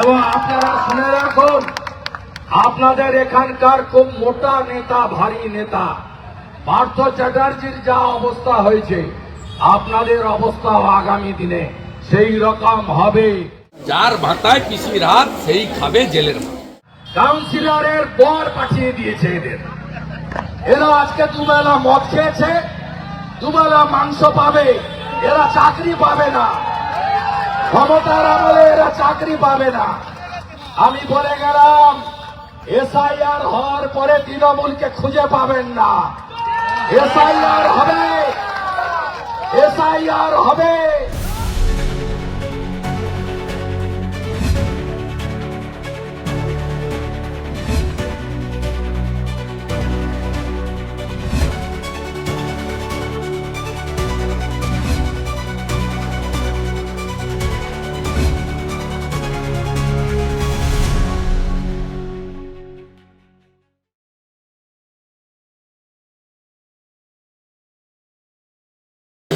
এবং আপনারা শুনে রাখুন আপনাদের এখানকার খুব মোটা নেতা ভারী নেতা। পার্থ চ্যাটার্জির যা অবস্থা হয়েছে আপনাদের অবস্থা আগামী দিনে সেই রকম হবে। যার ভাতায় পিসির হাত সেই খাবে জেলের কাউন্সিলরের বর পাঠিয়ে দিয়েছে এদের। এরা আজকে দুবেলা মদ খেয়েছে দুবেলা মাংস পাবে এরা চাকরি পাবে না। ক্ষমতার আমলে এরা চাকরি পাবে না। আমি বলে গেলাম, এসআইআর হওয়ার পরে তৃণমূলকে খুঁজে পাবেন না। এসআইআর হবে। এসআইআর হবে।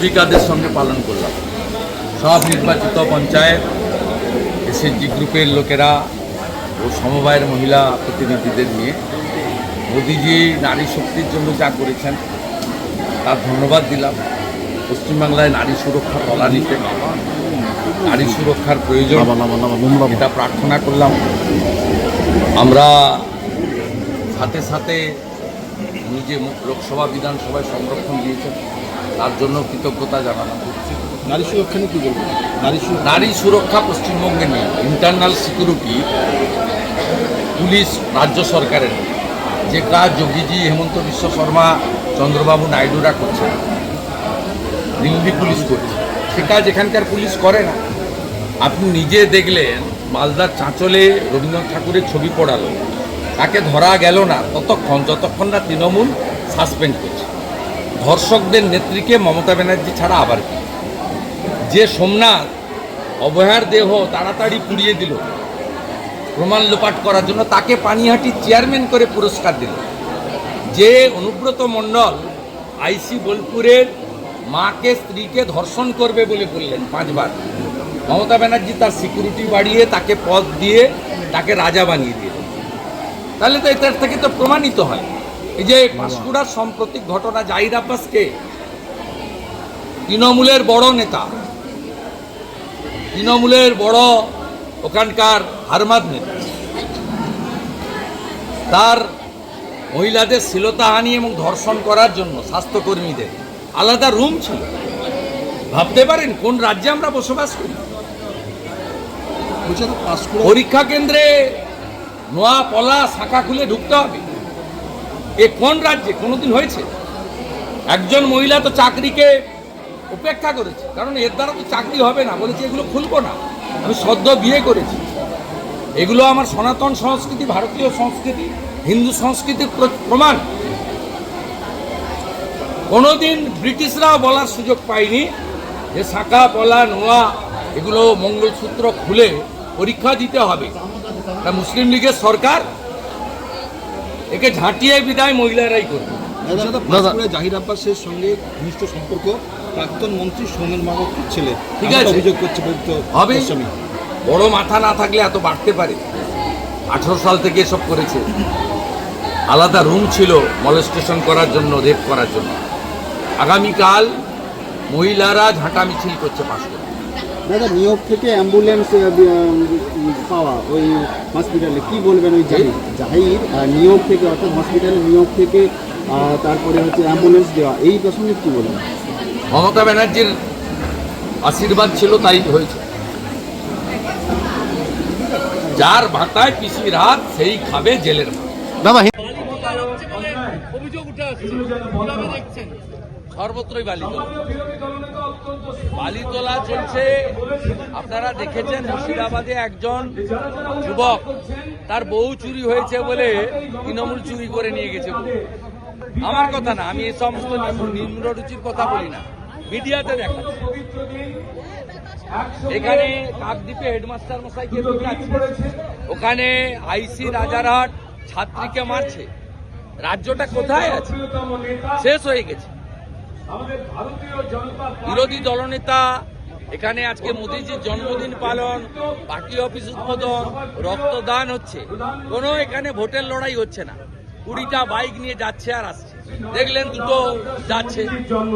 জীবিকাদের সঙ্গে পালন করলাম। সব নির্বাচিত পঞ্চায়েত এসএসজি গ্রুপের লোকেরা ও সমবায়ের মহিলা প্রতিনিধিদের নিয়ে মোদিজি নারী শক্তির জন্য যা করেছেন তার ধন্যবাদ দিলাম। পশ্চিমবাংলায় নারী সুরক্ষা তলা নিতে নারী সুরক্ষার প্রয়োজন এটা প্রার্থনা করলাম। আমরা সাথে সাথে মুখ- লোকসভা বিধানসভায় সংরক্ষণ দিয়েছেন। তার জন্য কৃতজ্ঞতা জানালাম নারী সুরক্ষা নিয়ে কি বলবেন? নারী সুরক্ষা নারী সুরক্ষা পশ্চিমবঙ্গে নেই। ইন্টারনাল সিকিউরিটি পুলিশ রাজ্য সরকারের যে কাজ যোগীজি হেমন্ত বিশ্ব শর্মা চন্দ্রবাবু নাইডুরা করছেন দিল্লি পুলিশ করছে। সে কাজ এখানকার পুলিশ করে না। আপনি নিজে দেখলেন মালদার চাঁচলে রবীন্দ্রনাথ ঠাকুরের ছবি পড়ালো। তাকে ধরা গেল না। ততক্ষণ যতক্ষণ না তৃণমূল সাসপেন্ড করছে। ধর্ষকদের নেত্রীকে মমতা ব্যানার্জি ছাড়া আবার কি? যে সোমনাথ অবহার দেহ তাড়াতাড়ি পুড়িয়ে দিল, প্রমাণ লোপাট করার জন্য তাকে পানিহাটির চেয়ারম্যান করে পুরস্কার দিল। যে অনুব্রত মণ্ডল আইসি বোলপুরের মাকে স্ত্রীকে ধর্ষণ করবে বলে বললেন পাঁচবার। মমতা ব্যানার্জি তার সিকিউরিটি বাড়িয়ে তাকে পদ দিয়ে তাকে রাজা বানিয়ে দিল তাহলে তো এটার থেকে তো প্রমাণিত হয়। এই যে পাঁশকুড়ার সাম্প্রতিক ঘটনা জাহির আব্বাসকে তৃণমূলের বড় নেতা তৃণমূলের বড় ওখানকার হারমাদ নেতা তার মহিলাদের শ্লীলতাহানি এবং ধর্ষণ করার জন্য স্বাস্থ্যকর্মীদের আলাদা রুম ছিল। ভাবতে পারেন কোন রাজ্যে আমরা বসবাস করি? পরীক্ষা কেন্দ্রে নোয়া পলা শাখা খুলে ঢুকতে হবে। এ কোন রাজ্যে? কোনোদিন হয়েছে? একজন মহিলা তো চাকরিকে উপেক্ষা করেছে। কারণ এর দ্বারা তো চাকরি হবে না। বলেছে, এগুলো খুলবো না। আমি সদ্য বিয়ে করেছি। এগুলো আমার সনাতন সংস্কৃতি, ভারতীয় সংস্কৃতি, হিন্দু সংস্কৃতির প্র- প্রমাণ। কোনোদিন ব্রিটিশরাও বলার সুযোগ পায়নি যে শাখা, পলা, নোয়া এগুলো মঙ্গলসূত্র খুলে পরীক্ষা দিতে হবে। তা মুসলিম লীগের সরকার একে ঝাঁটিয়ে বিদায় মহিলারাই করবে। জাহির আব্বাসের সঙ্গে ঘনিষ্ঠ সম্পর্ক প্রাক্তন মন্ত্রী সৌমেন মাগতির ছেলে। ঠিক আছে। অভিযোগ করছে হবে। বড় মাথা না থাকলে এত বাড়তে পারে? আঠারো সাল থেকে এসব করেছে। আলাদা রুম ছিল মলেস্টেশন করার জন্য রেপ করার জন্য। আগামীকাল মহিলারা ঝাঁটা মিছিল করছে পাশ করে দাদা নিয়োগ থেকে অ্যাম্বুলেন্স পাওয়া ওই হসপিটালে কি বলবেন ওই জাহির? জাহির নিয়োগ থেকে অর্থাৎ হসপিটালে নিয়োগ থেকে আহ, তারপরে হচ্ছে অ্যাম্বুলেন্স দেওয়া। এই প্রসঙ্গে কি বলবেন? মমতা ব্যানার্জির আশীর্বাদ ছিল তাই হয়েছে। যার ভাতায় পিসির হাত সেই খাবে জেলের ভাত। দাদা সর্বত্রই বালি তোলা বালি তোলা চলছে। আপনারা দেখেছেন মুর্শিদাবাদে একজন যুবক, তার বউ চুরি হয়েছে বলে তৃণমূল চুরি করে নিয়ে গেছে। আমার কথা না, আমি এই সমস্ত নিম্ন- নিম্ন রুচির কথা বলি না। মিডিয়াতে দেখাচ্ছি। এখানে কাকদ্বীপে হেডমাস্টার মশাইকে ওখানে আইসি রাজারহাট ছাত্রীকে মারছে। রাজ্যটা কোথায় আছে? শেষ হয়ে গেছে। বিরোধী দলনেতা এখানে আজকে মোদিজির জন্মদিন পালন পার্টি অফিস উদ্বোধন রক্তদান হচ্ছে। কোনো এখানে ভোটের লড়াই হচ্ছে না। কুড়িটা বাইক নিয়ে যাচ্ছে আর আসছে। দেখলেন দুটো যাচ্ছে।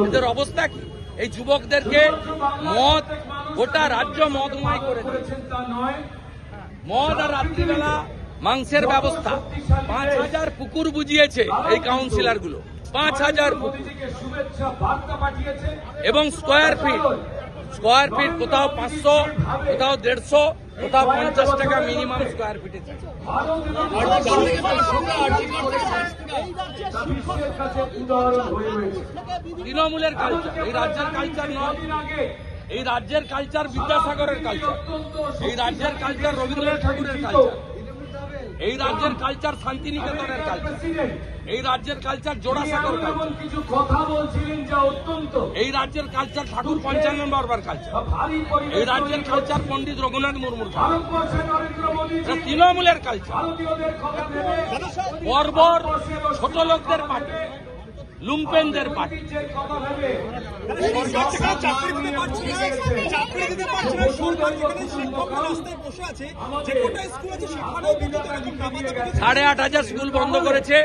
এদের অবস্থা কি? এই যুবকদেরকে মদ গোটা রাজ্য মদময় করে মদ আর রাত্রিবেলা মাংসের ব্যবস্থা। পাঁচ হাজার পুকুর বুঝিয়েছে এই কাউন্সিলরগুলো পাঁচ হাজার এবং স্কোয়ার ফিট স্কোয়ার ফিট কোথাও পাঁচশো, কোথাও দেড়শো, কোথাও পঞ্চাশ টাকা মিনিমাম স্কোয়ার ফিটে তৃণমূলের কালচার এই রাজ্যের কালচার নয়। এই রাজ্যের কালচার বিদ্যাসাগরের কালচার এই রাজ্যের কালচার রবীন্দ্রনাথ ঠাকুরের কালচার এই রাজ্যের কালচার শান্তিনিকেতনের কালচার এই রাজ্যের কালচার জোড়াসাগর কালচার কিছু কথা বলছিলেন যা অত্যন্ত। এই রাজ্যের কালচার ঠাকুর পঞ্চানন বারবার কালচার এই রাজ্যের কালচার পণ্ডিত রঘুনাথ মুর্মুর তৃণমূলের কালচার পর্বর বর্বর ছোট লোকদের পার্টি। লুম্পেনদের পার্টি। সাড়ে আট হাজার স্কুল বন্ধ করেছে।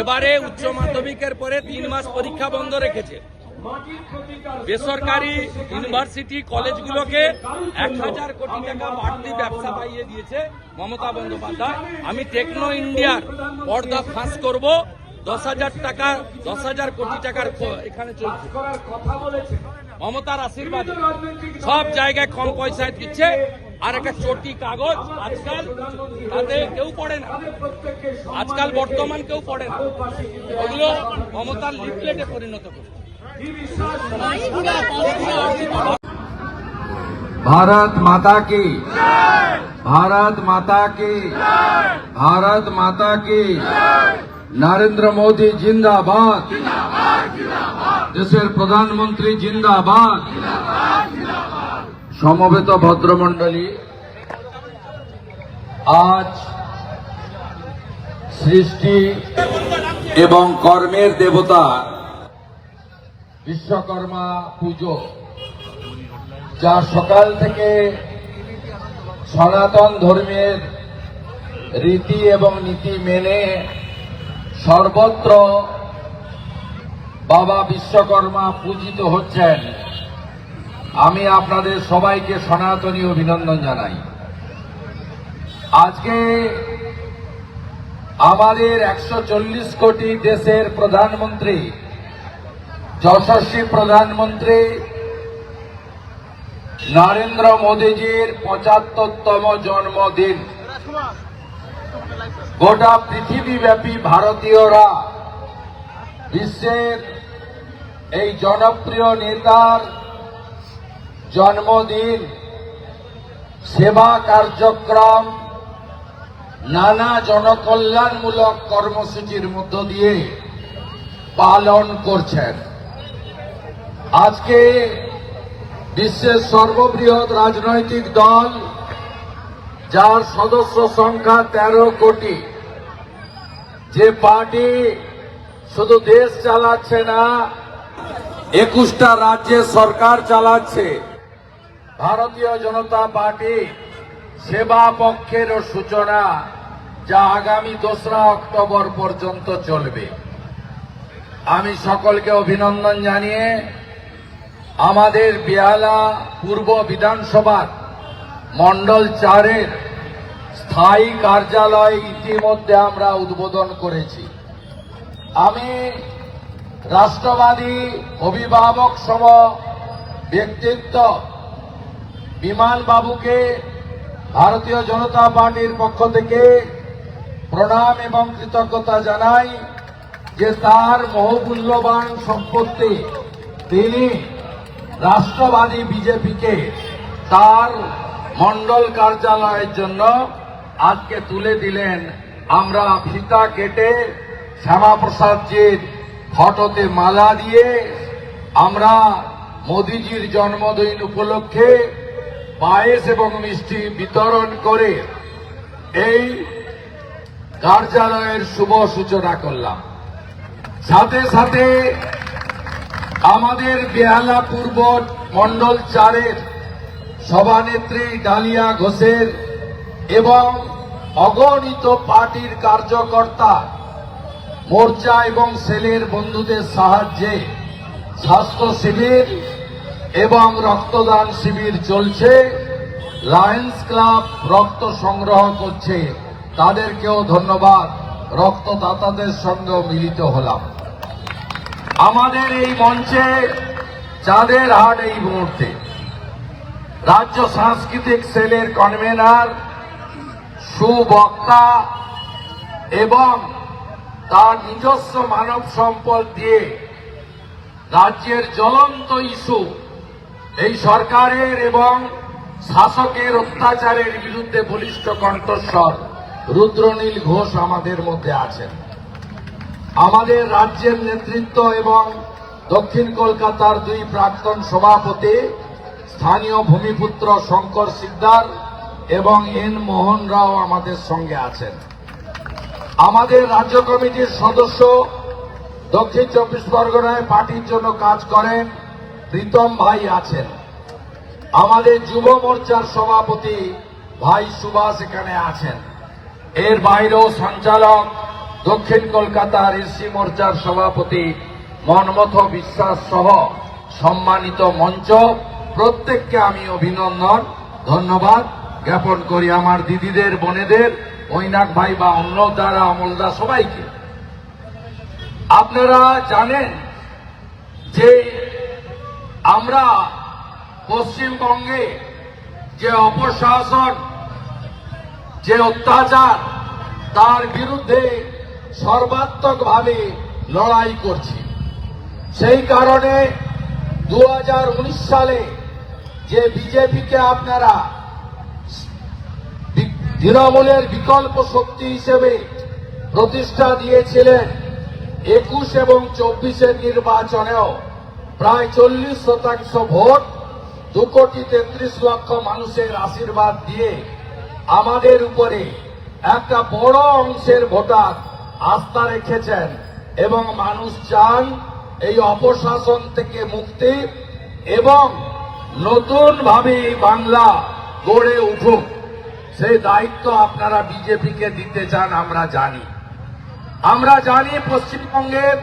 এবারে উচ্চ মাধ্যমিকের পরে তিন মাস পরীক্ষা বন্ধ রেখেছে। বেসরকারি ইউনিভার্সিটি কলেজগুলোকে এক হাজার কোটি টাকা বাড়তি ব্যবসা পাইয়ে দিয়েছে মমতা বন্দ্যোপাধ্যায়। আমি টেকনো ইন্ডিয়ার পর্দা ফাঁস করব। দশ হাজার টাকা দশ হাজার কোটি টাকার ক- এখানে চলছে করার কথা বলেছে মমতার আশীর্বাদ সব জায়গায় কম পয়সায় দিচ্ছে আর একটা চটি কাগজ আজকাল তাতে কেউ পড়ে না প্রত্যেককে আজকাল বর্তমান কেউ পড়ে না ওগুলো মমতার লিফলেটে পরিণত করছে भारत माता की भारत माता की भारत माता की নরেন্দ্র মোদী জিন্দাবাদ দেশের প্রধানমন্ত্রী জিন্দাবাদ সমবেত ভদ্রমণ্ডলী আজ সৃষ্টি এবং কর্মের দেবতা বিশ্বকর্মা পুজো যা সকাল থেকে সনাতন ধর্মের রীতি এবং নীতি মেনে সর্বত্র বাবা বিশ্বকর্মা পূজিত হচ্ছেন। আমি আপনাদের সবাইকে সনাতনী অভিনন্দন জানাই। আজকে আমাদের একশো চল্লিশ কোটি দেশের প্রধানমন্ত্রী, যশস্বী প্রধানমন্ত্রী নরেন্দ্র মোদীজির পঁচাত্তরতম জন্মদিন। গোটা পৃথিবীব্যাপী ভারতীয়রা বিশ্বের এই জনপ্রিয় নেতার জন্মদিন, সেবা কার্যক্রম, নানা জনকল্যাণমূলক কর্মসূচির মধ্য দিয়ে পালন করছেন। আজকে বিশ্বের সর্ববৃহৎ রাজনৈতিক দল যার সদস্য সংখ্যা তেরো কোটি। যে পার্টি শুধু দেশ চালাচ্ছে না, একুশটা রাজ্যে সরকার চালাচ্ছে। ভারতীয় জনতা পার্টি সেবা পক্ষের সূচনা, যা আগামী দোসরা অক্টোবর পর্যন্ত চলবে। আমি সকলকে অভিনন্দন জানিয়ে আমাদের বেহালা পূর্ব বিধানসভার মন্ডল চারের স্থায়ী কার্যালয় ইতিমধ্যে আমরা উদ্বোধন করেছি। আমি রাষ্ট্রবাদী অভিভাবক সম ব্যক্তিত্ব বিমান বাবুকে ভারতীয় জনতা পার্টির পক্ষ থেকে প্রণাম এবং কৃতজ্ঞতা জানাই যে তার বহুমূল্যবান সম্পত্তি তিনি রাষ্ট্রবাদী বিজেপিকে তার মন্ডল কার্যালয়ের জন্য আজকে তুলে দিলেন আমরা ফিতা কেটে শ্যামাপ্রসাদজির ফটোতে মালা দিয়ে আমরা মোদিজির জন্মদিন উপলক্ষে পায়েস এবং মিষ্টি বিতরণ করে এই কার্যালয়ের শুভ সূচনা করলাম। সাথে সাথে আমাদের বেহালা পূর্ব মন্ডল চারের সভানেত্রী ডালিয়া ঘোষের এবং অগণিত পার্টির কার্যকর্তা, মোর্চা এবং সেলের বন্ধুদের সাহায্যে স্বাস্থ্য শিবির এবং রক্তদান শিবির চলছে। লায়ন্স ক্লাব রক্ত সংগ্রহ করছে। তাদেরকেও ধন্যবাদ। রক্তদাতাদের সঙ্গেও মিলিত হলাম। আমাদের এই মঞ্চে চাঁদের হাট এই মুহূর্তে। রাজ্য সাংস্কৃতিক সেলের কনভেনার সুবক্তা এবং তার নিজস্ব মানব সম্পদ দিয়ে রাজ্যের জ্বলন্ত ইস্যু, এই সরকারের এবং শাসকের অত্যাচারের বিরুদ্ধে বলিষ্ঠ কণ্ঠস্বর রুদ্রনীল ঘোষ আমাদের মধ্যে আছেন। আমাদের রাজ্যের নেতৃত্ব এবং দক্ষিণ কলকাতার দুই প্রাক্তন সভাপতি স্থানীয় ভূমিপুত্র শঙ্কর সিকদার এবং এন মোহন রাও আমাদের সঙ্গে আছেন। আমাদের রাজ্য কমিটির সদস্য দক্ষিণ চব্বিশ পরগনায় পার্টির জন্য কাজ করেন প্রীতম ভাই আছেন। আমাদের যুব মোর্চার সভাপতি ভাই সুভাষ এখানে আছেন। এর বাইরেও সঞ্চালক দক্ষিণ কলকাতার এসি মোর্চার সভাপতি মনমথ বিশ্বাস সহ সম্মানিত মঞ্চ প্রত্যেককে আমি অভিনন্দন, ধন্যবাদ জ্ঞাপন করি আমার দিদিদের, বোনেদের ঐনাক ভাই বা অন্য দ্বারা অমলদা সবাইকে। আপনারা জানেন যে আমরা পশ্চিমবঙ্গে যে অপশাসন, যে অত্যাচার, তার বিরুদ্ধে সর্বাত্মকভাবে লড়াই করছি। সেই কারণে দু হাজার উনিশ সালে যে বিজেপিকে আপনারা তৃণমূলের বিকল্প শক্তি হিসেবে প্রতিষ্ঠা দিয়েছিলেন, একুশ এবং চব্বিশের নির্বাচনেও প্রায় চল্লিশ শতাংশ ভোট, দু কোটি তেত্রিশ লক্ষ মানুষের আশীর্বাদ দিয়ে আমাদের উপরে একটা বড় অংশের ভোটার আস্থা রেখেছেন এবং মানুষ চান এই অপশাসন থেকে মুক্তি এবং নতুন ভাবে বাংলা গড়ে উঠুক। সেই দায়িত্ব আপনারা বিজেপিকে দিতে চান, আমরা জানি। আমরা জানি পশ্চিমবঙ্গের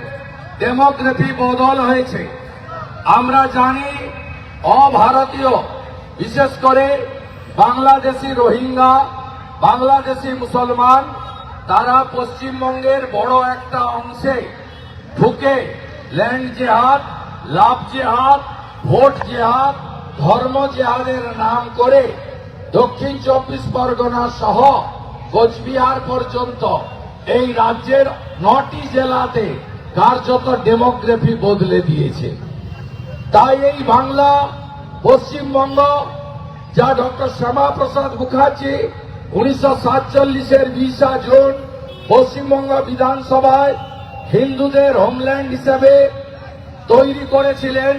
ডেমোগ্রাফি বদল হয়েছে। আমরা জানি অভারতীয়, বিশেষ করে বাংলাদেশি রোহিঙ্গা, বাংলাদেশি মুসলমান, তারা পশ্চিমবঙ্গের বড় একটা অংশে ঢুকে ল্যান্ড জেহাদ, লাভ জেহাদ, ভোট জেহাদ ধর্ম জেহাদের নাম করে দক্ষিণ চব্বিশ পরগনা সহ কোচবিহার পর্যন্ত এই রাজ্যের নটি জেলাতে কার্যত ডেমোগ্রাফি বদলে দিয়েছে। তাই এই বাংলা, পশ্চিমবঙ্গ, যা ডক্টর শ্যামাপ্রসাদ মুখার্জি উনিশশো সাতচল্লিশের বিশা জুন পশ্চিমবঙ্গ বিধানসভায় হিন্দুদের হোমল্যান্ড হিসেবে তৈরি করেছিলেন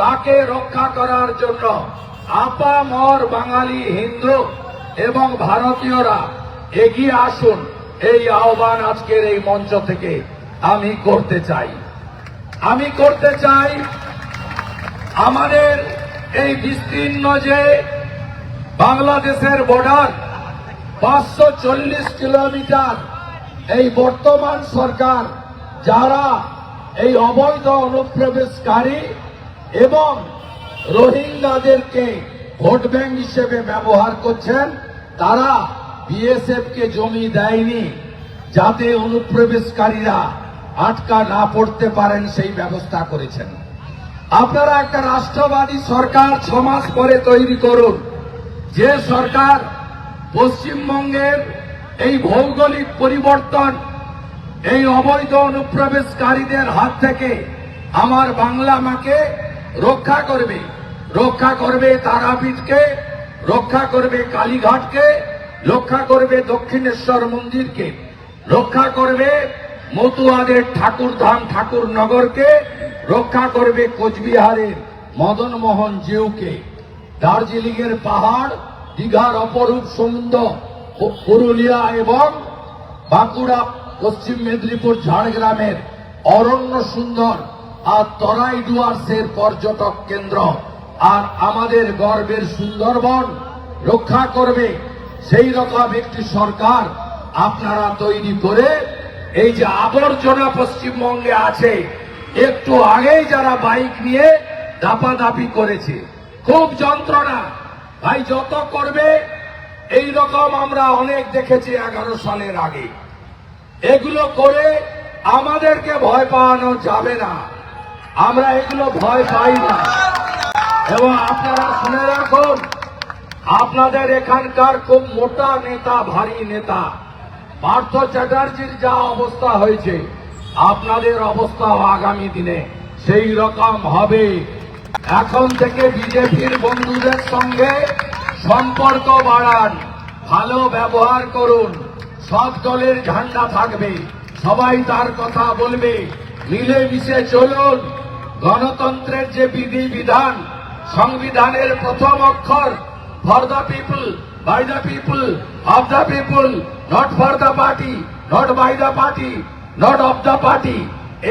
তাকে রক্ষা করার জন্য আপামর বাঙালি হিন্দু এবং ভারতীয়রা এগিয়ে আসুন। এই আহ্বান আজকের এই মঞ্চ থেকে আমি করতে চাই। আমি করতে চাই আমাদের এই বিস্তীর্ণ যে বাংলাদেশের বর্ডার পাঁচশো চল্লিশ কিলোমিটার এই বর্তমান সরকার, যারা এই অবৈধ অনুপ্রবেশকারী এবং রোহিঙ্গাদেরকে ভোট ব্যাংক হিসেবে ব্যবহার করছেন, তারা বিএসএফ কে জমি দেয়নি, যাতে অনুপ্রবেশকারীরা আটকা না পড়তে পারেন সেই ব্যবস্থা করেছেন। আপনারা একটা রাষ্ট্রবাদী সরকার ছ মাস পরে তৈরি করুন। যে সরকার পশ্চিমবঙ্গের এই ভৌগোলিক পরিবর্তন, এই অবৈধ অনুপ্রবেশকারীদের হাত থেকে আমার বাংলা মাকে রক্ষা করবে রক্ষা করবে তারাপীঠকে, রক্ষা করবে কালীঘাটকে, রক্ষা করবে দক্ষিণেশ্বর মন্দিরকে, রক্ষা করবে মতুয়াদের ঠাকুরধাম, ঠাকুরনগরকে, রক্ষা করবে কোচবিহারের মদনমোহন জিউকে। দার্জিলিং এর পাহাড়, দীঘার অপরূপ সমুদ্র পুরুলিয়া এবং বাঁকুড়া, পশ্চিম মেদিনীপুর, ঝাড়গ্রামের অরণ্য সুন্দর। আর তরাই ডুয়ার্সের পর্যটক কেন্দ্র। আর আমাদের গর্বের সুন্দরবন রক্ষা করবে সেই রকম একটি সরকার আপনারা তৈরি করে এই যে আবর্জনা পশ্চিমবঙ্গে আছে, একটু আগেই যারা বাইক নিয়ে দাপাদাপি করেছে, খুব যন্ত্রণা। ভাই, যত করবে, এই রকম আমরা অনেক দেখেছি এগারো সালের আগে। এগুলো করে আমাদেরকে ভয় পাওয়ানো যাবে না। আমরা এগুলো ভয় পাই না। এবং আপনারা শুনে রাখুন, আপনাদের এখানকার খুব মোটা নেতা, ভারী নেতা। পার্থ চ্যাটার্জির যা অবস্থা হয়েছে, আপনাদের অবস্থা আগামী দিনে সেই রকম হবে। এখন থেকে বিজেপির বন্ধুদের সঙ্গে সম্পর্ক বাড়ান, ভালো ব্যবহার করুন, সব দলের ঝান্ডা থাকবে, সবাই তার কথা বলবে, মিলেমিশে চলুন। গণতন্ত্রের যে বিধি বিধান, সংবিধানের প্রথম অক্ষর for the people by the people of the people not for the party not by the party not of the party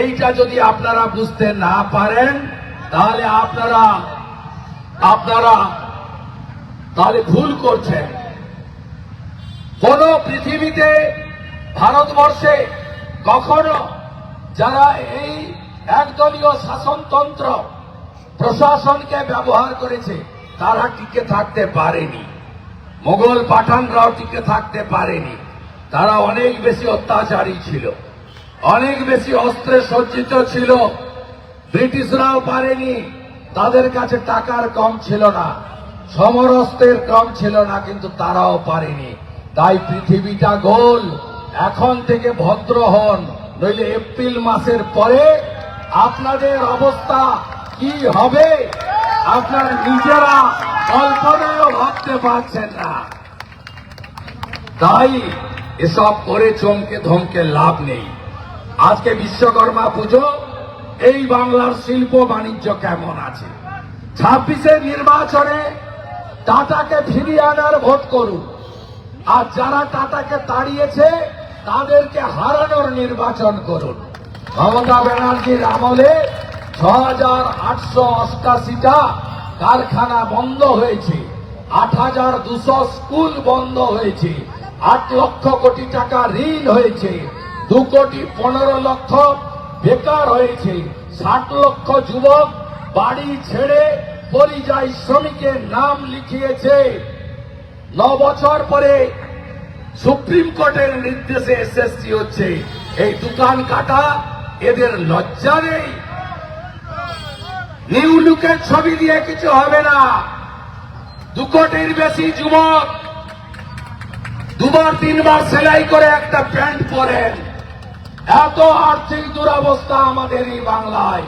এইটা যদি আপনারা বুঝতে না পারেন, তাহলে আপনারা আপনারা তাহলে ভুল করছেন। কোন পৃথিবীতে ভারতবর্ষে কখনো যারা এই একদলীয় শাসনতন্ত্র প্রশাসনকে ব্যবহার করেছে, তারা টিকে থাকতে পারেনি। মোগল পাঠানরাও টিকে থাকতে পারেনি। তারা অনেক বেশি অত্যাচারী ছিল, অনেক বেশি অস্ত্রে সজ্জিত ছিল। ব্রিটিশরাও পারেনি, তাদের কাছে টাকার কম ছিল না সমরস্ত্রের কম ছিল না, কিন্তু তারাও পারেনি। তাই পৃথিবীটা গোল, এখন থেকে ভদ্র হন, নইলে এপ্রিল মাসের পরে আপনাদের অবস্থা কি হবে? আপনারা নিজেরা কল্পনায়ও ভাবতে পারছেন না। তাই এসব করে চমকে ধমকে লাভ নেই। আজকে বিশ্বকর্মা পুজো, এই বাংলার শিল্প বাণিজ্য কেমন আছে? ছাব্বিশে নির্বাচনে টাটাকে ফিরিয়ে আনার ভোট করুন। আর যারা টাটাকে তাড়িয়েছে, তাদেরকে হারানোর নির্বাচন করুন। মমতা ব্যানার্জির আমলে ছ হাজার আটশো অষ্টাশিটা কারখানা বন্ধ হয়েছে। আট হাজার দুশো স্কুল বন্ধ হয়েছে। আট লক্ষ কোটি টাকা ঋণ হয়েছে। দু কোটি পনেরো লক্ষ বেকার হয়েছে। ষাট লক্ষ যুবক বাড়ি ছেড়ে পরিযায়ী শ্রমিকের নাম লিখিয়েছে। ন বছর পরে সুপ্রিম কোর্টের নির্দেশে এসএসসি হচ্ছে। এই দোকান কাটা এদের লজ্জা নেই। নিউ লুকের ছবি দিয়ে কিছু হবে না। দু কোটির বেশি যুবক দুবার, তিনবার সেলাই করে একটা প্যান্ট পরেন। এত আর্থিক দুরবস্থা আমাদের এই বাংলায়।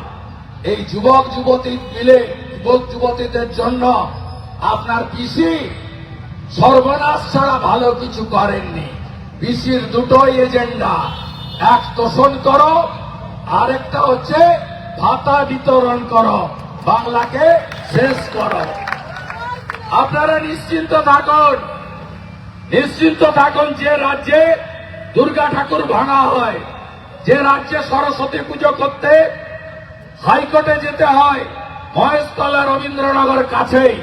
এই যুবক, যুবতী মিলে, যুবক, যুবতীদের জন্য আপনার পিসি সর্বনাশ ছাড়া ভালো কিছু করেননি। পিসির দুটোই এজেন্ডা। এক তোষণ করো আরেকটা হচ্ছে ভাতা বিতরণ করো। বাংলাকে শেষ করো। আপনারা নিশ্চিন্ত থাকুন। নিশ্চিন্ত থাকুন যে রাজ্যে দুর্গা ঠাকুর ভাঙা হয়। যে রাজ্যে সরস্বতী পুজো করতে হাইকোর্টে যেতে হয়, মহেশতলা রবীন্দ্রনগর কাছেই।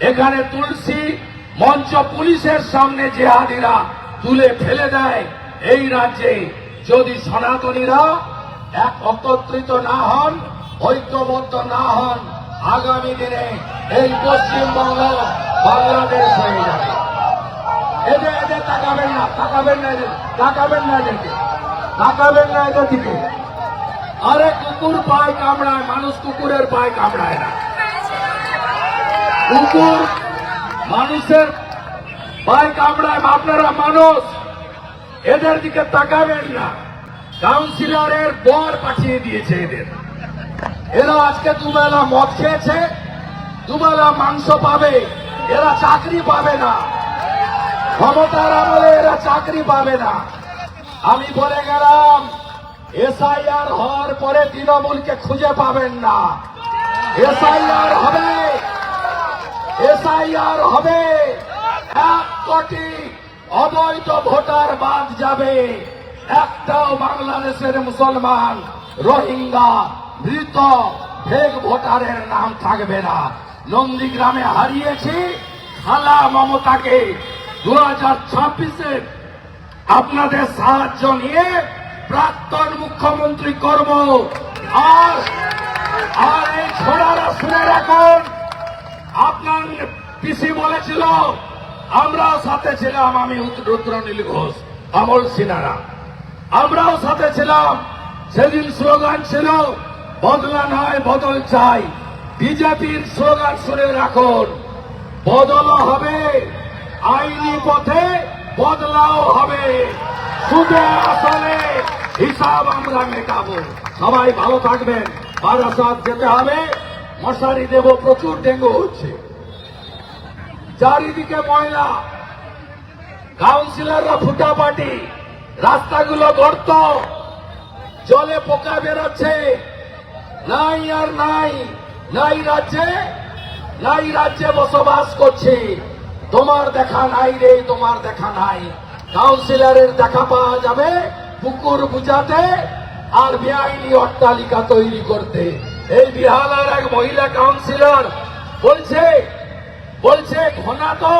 এখানে তুলসী মঞ্চ পুলিশের সামনে জেহাদিরা তুলে ফেলে দেয় এই রাজ্যে। যদি সনাতনীরা এক একত্রিত না হন, ঐক্যবদ্ধ না হন, আগামী দিনে এই পশ্চিমবঙ্গ বাংলাদেশ হয়ে যাবে। এদের এদের তাকাবেন না তাকাবেন না এদের, তাকাবেন না এদেরকে, তাকাবেন না এদের দিকে। আরে কুকুর পায় কামড়ায়, মানুষ কুকুরের পায় কামড়ায় না। কুকুর মানুষের পায় কামড়ায়, আপনারা মানুষ, এদের দিকে তাকাবেন না। কাউন্সিলরের বর পাঠিয়ে দিয়েছে এদের। এরা আজকে দুবেলা মদ খেয়েছে, দুবেলা মাংস পাবে, এরা চাকরি পাবে না। ক্ষমতার আমলে এরা চাকরি পাবে না। আমি বলে গেলাম, এসআইআর হওয়ার পরে তৃণমূলকে খুঁজে পাবেন না। এসআইআর হবে এসআইআর হবে। এক কোটি অবৈধ ভোটার বাদ যাবে। একটাও বাংলাদেশের মুসলমান, রোহিঙ্গা, মৃত ফেক ভোটারের নাম থাকবে না। নন্দীগ্রামে হারিয়েছি, খালা মমতাকে দু হাজার ছাব্বিশে আপনাদের সাহায্য নিয়ে প্রাক্তন মুখ্যমন্ত্রী করব। আর এই ছোড়ারা শুনে রাখুন, আপনার পিসি বলেছিল, আমরাও সাথে ছিলাম, আমি রুদ্রনীল ঘোষ, আমল সিনারা আমরাও সাথে ছিলাম। সেদিন স্লোগান ছিল, বদলা নয়, বদল চাই। বিজেপির স্লোগান শুনে রাখুন বদলও হবে, আইনি পথে বদলাও হবে। সুদে আসলে হিসাব আমরা মেটাবো। সবাই ভালো থাকবেন। বারাসাত যেতে হবে। মশারি দেব, প্রচুর ডেঙ্গু হচ্ছে। চারিদিকে ময়লা। কাউন্সিলররা ফুটাপাটি রাস্তাগুলো গর্ত, জলে পোকা বেরোচ্ছে। নাই আর নাই নাই রাজ্যে নাই রাজ্যে বসবাস করছে। তোমার দেখা নাই রে, তোমার দেখা নাই। কাউন্সিলরের দেখা পাওয়া যাবে পুকুর বুঝাতে আর বেআইনি অট্টালিকা তৈরি করতে। এই বিহালার এক মহিলা কাউন্সিলর বলছে বলছে ঘনা তো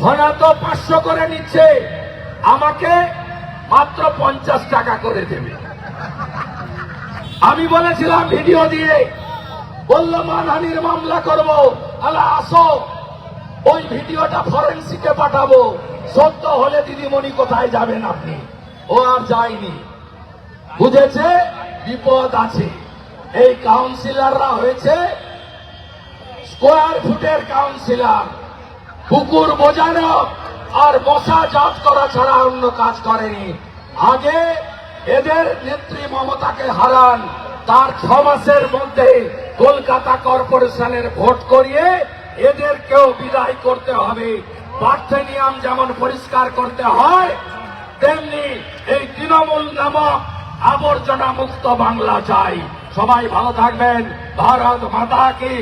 ঘনা তো পাঁচশো করে নিচ্ছে। আমাকে মাত্র পঞ্চাশ টাকা করে দেবে। আমি বলেছিলাম ভিডিও দিয়ে, বলল মানহানির মামলা করব। আলা, আসো। ওই ভিডিওটা ফরেন্সিকে পাঠাবো। সত্য হলে দিদিমণি কোথায় যাবেন আপনি? ও আর যায়নি। বুঝেছে? বিপদ আছে। এই কাউন্সিলররা হয়েছে স্কোয়ার ফুটের কাউন্সিলার। পুকুর বোঝানো আর মশা জাত করা ছাড়া অন্য কাজ করেনি। আগে এদের নেত্রী মমতাকে হারান, তার ছ মাসের মধ্যে কলকাতা কর্পোরেশনের ভোট করিয়ে এদেরকেও বিদায় করতে হবে। পার্থেনিয়াম যেমন পরিষ্কার করতে হয়, তেমনি এই তৃণমূল নামক আবর্জনা মুক্ত বাংলা চাই। সবাই ভালো থাকবেন। ভারত মাতা কি?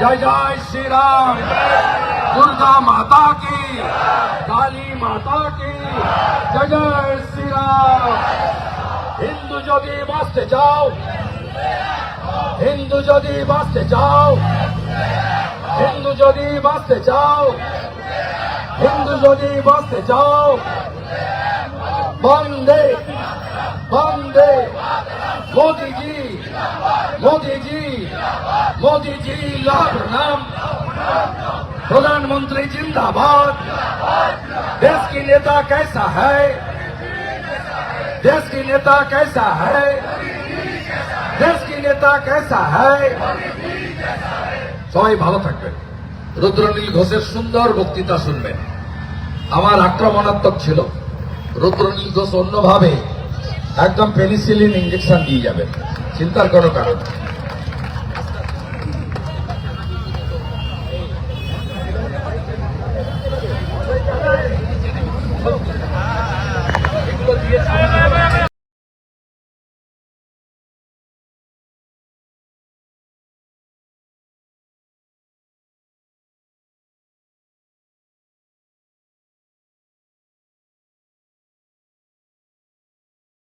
জয় জয় শ্রীরাম। দুর্গা মাতা কি? কালী মাতা কি? জয় জয় শ্রীরাম। হিন্দু যদি বাঁচতে চাও, হিন্দু যদি বাঁচতে চাও, হিন্দু যদি বাঁচতে চাও, হিন্দু যদি বাঁচতে চাও, বন্দে বন্দে मोदी जी मोदी जी मोदी जी लाभ नाम प्रधानमंत्री जिंदाबाद देश की नेता कैसा है देश की नेता कैसा है देश की नेता कैसा है সবাই ভালো থাকবেন রুদ্রনীল ঘোষের সুন্দর বক্তৃতা শুনবেন আমার আক্রমণাত্মক ছিল রুদ্রনীল ঘোষ অন্যভাবে একদম পেনিসিলিন ইঞ্জেকশন দিয়ে যাবে। চিন্তার কোনো কারণ